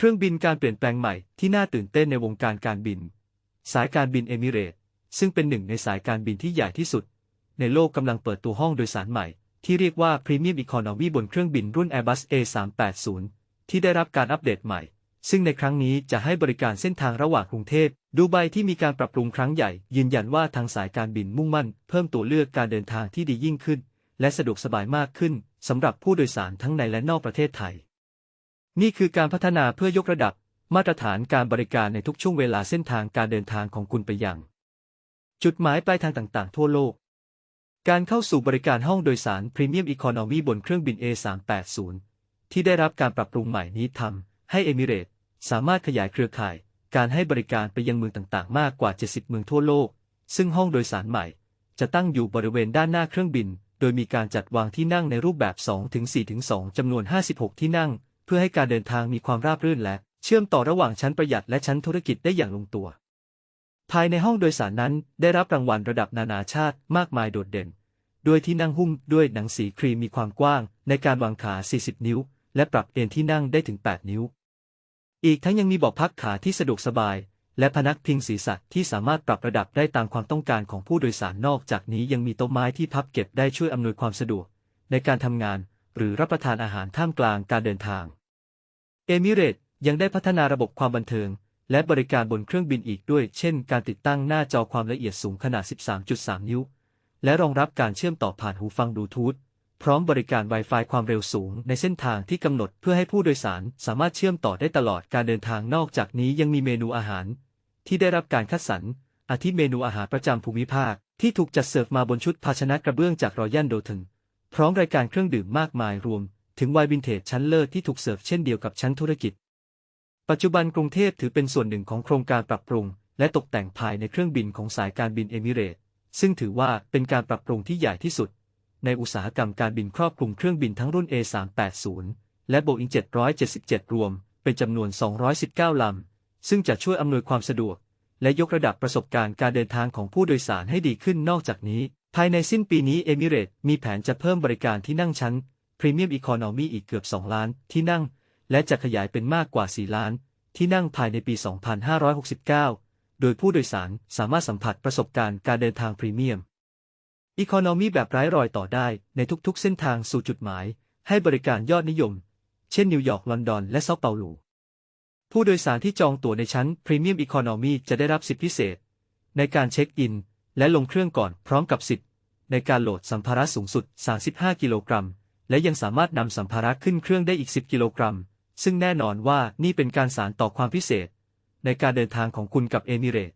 เครื่องบินการเปลี่ยนแปลงใหม่ที่น่าตื่นเต้นในวงการการบิน สายการบินเอมิเรตซึ่งเป็นหนึ่งในสายการบินที่ใหญ่ที่สุด ในโลกกำลังเปิดตัวห้องโดยสารใหม่ ที่เรียกว่า Premium Economy บนเครื่องบินรุ่น Airbus A380 ที่ได้รับการอัปเดตใหม่ ซึ่งในครั้งนี้จะให้บริการเส้นทางระหว่างกรุงเทพดูไบที่มีการปรับปรุงครั้งใหญ่ ยืนยันว่าทางสายการบินมุ่งมั่น เพิ่มตัวเลือกการเดินทางที่ดียิ่งขึ้น และสะดวกสบายมากขึ้นสำหรับผู้โดยสารทั้งในและนอกประเทศไทย นี่คือการพัฒนาเพื่อยกระดับมาตรฐานการบริการในทุกช่วงเวลาเส้นทางการเดินทางของคุณไปยัง จุดหมายปลายทางต่างๆ ทั่วโลก การเข้าสู่บริการห้องโดยสารพรีเมียมอีโคโนมีบนเครื่องบิน A380 ที่ได้รับการปรับปรุงใหม่นี้ทำให้เอมิเรตสามารถขยายเครือข่าย การให้บริการไปยังเมืองต่างๆ มากกว่า 70 เมืองทั่วโลก ซึ่งห้องโดยสารใหม่ จะตั้งอยู่บริเวณด้านหน้าเครื่องบิน โดยมีการจัดวางที่นั่งในรูปแบบ 2-4-2จำนวน 56 ที่นั่ง พื่อให้การเดินทางมีความราบรื่นและ เชื่อมต่อระหว่างชั้นประหยัดและชั้นธุรกิจได้อย่างลงตัว ภายในห้องโดยสารนั้นได้รับรางวัลระดับนานาชาติมากมายโดดเด่นด้วยที่นั่งหุ้มด้วยหนังสีครีมมีความกว้าง ในการวางขา 40 นิ้ว และปรับเอนที่นั่งได้ถึง 8 นิ้ว อีกทั้งยังมีเบาะพักขาที่สะดวกสบายและพนักพิงศีรษะที่สามารถปรับระดับได้ตามความต้องการของผู้โดยสารนอกจากนี้ยังมีโต๊ะไม้ที่พับเก็บได้ช่วยอำนวยความสะดวก ในการทำงาน หรือรับประทานอาหารท่ามกลางการเดินทาง เอมิเรตยังได้พัฒนาระบบความบันเทิง และบริการบนเครื่องบินอีกด้วย เช่น การติดตั้งหน้าจอความละเอียดสูงขนาด 13.3 นิ้ว และรองรับการเชื่อมต่อผ่านหูฟังบลูทูธพร้อมบริการ Wi-Fi ความเร็วสูงในเส้นทางที่กำหนดเพื่อให้ผู้โดยสารสามารถเชื่อมต่อได้ตลอดการเดินทางนอกจากนี้ยังมีเมนูอาหาร ที่ได้รับการคัดสรร อาทิเมนูอาหารประจำภูมิภาค ที่ถูกจัดเสิร์ฟมาบนชุดภาชนะกระเบื้องจากรอยัลโดทึง พร้อมรายการเครื่องดื่มมากมายรวม ถึงไวน์วินเทจชั้นเลิศที่ถูกเสิร์ฟเช่นเดียวกับชั้นธุรกิจ ปัจจุบันกรุงเทพถือเป็นส่วนหนึ่งของโครงการปรับปรุง และตกแต่งภายในเครื่องบินของสายการบินเอมิเรตซึ่งถือว่าเป็นการปรับปรุงที่ใหญ่ที่สุด ในอุตสาหกรรมการบินครอบคลุมเครื่องบินทั้งรุ่น A380 และ Boeing 777 รวม เป็นจำนวน 219 ลำ ซึ่งจะช่วยอำนวยความสะดวก และยกระดับประสบการณ์การเดินทางของผู้โดยสารให้ดีขึ้นนอกจากนี้ ภายในสิ้นปีนี้เอมิเรตมีแผนจะเพิ่มบริการที่นั่งชั้น Premium Economy อีกเกือบ 2 ล้านที่นั่ง และจะขยายเป็นมากกว่า 4 ล้าน ที่นั่งภายในปี 2569 โดยผู้โดยสารสามารถสัมผัสประสบการณ์การเดินทางพรีเมียมอีโคโนมีแบบไร้รอยต่อได้ในทุกๆ เส้นทางสู่จุดหมาย ให้บริการยอดนิยม เช่นนิวยอร์กลอนดอนและเซาเปาโลผู้โดยสารที่จองตั๋วในชั้นพรีเมียมอีโคโนมีจะได้รับสิทธิพิเศษ ในการเช็คอิน และลงเครื่องก่อนพร้อมกับสิทธิ์ในการโหลดสัมภาระสูงสุด 35 กิโลกรัม และยังสามารถนำสัมภาระขึ้นเครื่องได้อีก 10 กิโลกรัม ซึ่งแน่นอนว่านี่เป็นการสารต่อความพิเศษ ในการเดินทางของคุณกับเอมิเรต